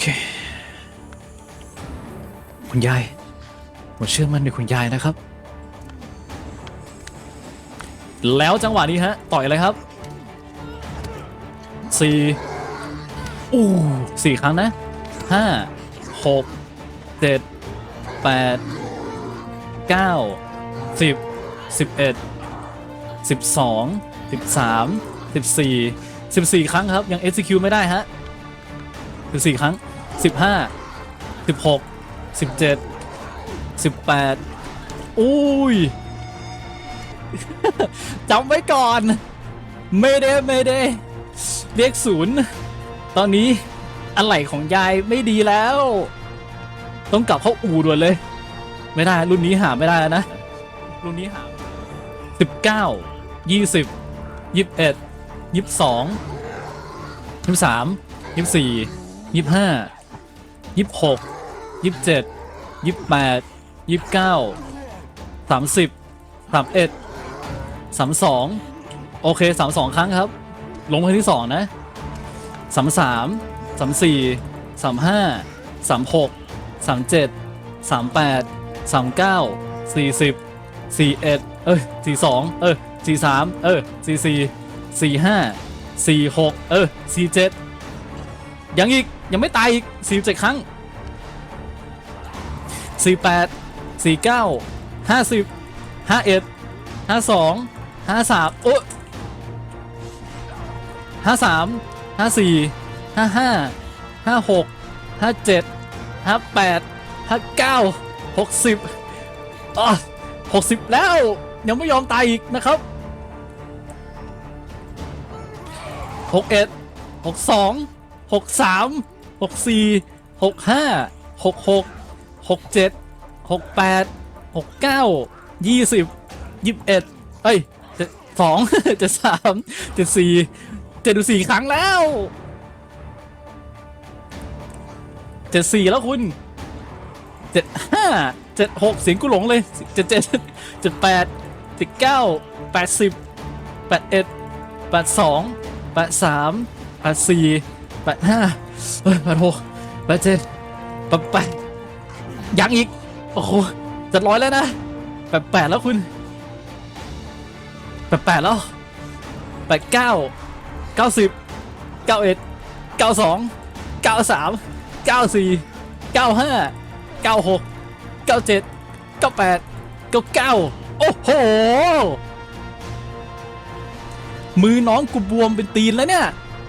เค คุณยาย ผมเชื่อมั่นในคุณยายนะครับ แล้วจังหวะนี้ฮะ ต่อยเลยครับสี่อู้สี่ครั้งนะห้าหกเจ็ดแปดเก้าสิบสิบเอ็ดสิบสองสิบสามสิบสี่สิบสี่ครั้งครับ ยัง execute ไม่ได้ฮะสิบสี่ครั้ง สิบห้าสิบหกสิบเจ็ดสิบแปดอุ้ยจำไว้ก่อนไม่ได้ไม่ได้เรียกศูนย์ตอนนี้อะไหล่ของยายไม่ดีแล้ว ต้องกลับเข้าอู่ด่วนเลย ไม่ได้รุ่นนี้หาไม่ได้แล้วนะ รุ่นนี้หาสิบเก้ายี่สิบยี่สิบเอ็ดยี่สิบสองยี่สิบสามยี่สิบสี่ยี่สิบห้า ยี่สิบหกยี่สิบเจ็ดยี่สิบแปดยี่สิบเก้าสามสิบสามเอ็ดสามสองโอเคสามสองครั้งครับ ลงไปที่สองนะสามสามสามสี่สามห้าสามหกสามเจ็ดสามแปดสามเก้าสี่สิบสี่เอ็ดเอ้ยสี่สองเออสี่สามเออสี่สี่สี่ห้าสี่หกเออสี่เจ็ด ยังอีก ยังไม่ตายอีกสี่เจ็ดครั้งสี่แปดสี่เก้าห้าสิบห้าเอ็ดห้าสองห้าสามโอ้ห้าสามห้าสี่ห้าห้าห้าหกห้าเจ็ดห้าแปดห้าเก้าหกสิบอ๋อหกสิบแล้ว ยังไม่ยอมตายอีกนะครับหกเอ็ด หกสามหกสี่หกห้าหกหกหกเจ็ดหกแปดหกเก้ายี่สิบยี่สิบเอ็ดเอ้ยเจ็ดสองเจ็ดสามเจ็ดสี่เจ็ดดูสี่ครั้งแล้วเจ็ดสี่แล้วคุณเจ็ดห้าเจ็ดหกเสียงกูหลงเลยเจ็ดเจ็ดเจ็ดแปดเจ็ดเก้าแปดสิบแปดเอ็ดแปดสองแปดสามแปดสี่ ปดห้าเฮ้ยแปดหกแปดเจ็ดแปดแปดยังอีก โอ้โหจะร้อยแล้วนะแปดแปดแล้วคุณแปดแปดแล้วแปดเก้าเก้าสิบเก้าเอ็ดเก้าสองเก้าสามเก้าสี่เก้าห้าเก้าหกเก้าเจ็ดเก้าแปดเก้าเก้าโอ้โห มือน้องกูบวมเป็นตีนแล้วเนี่ย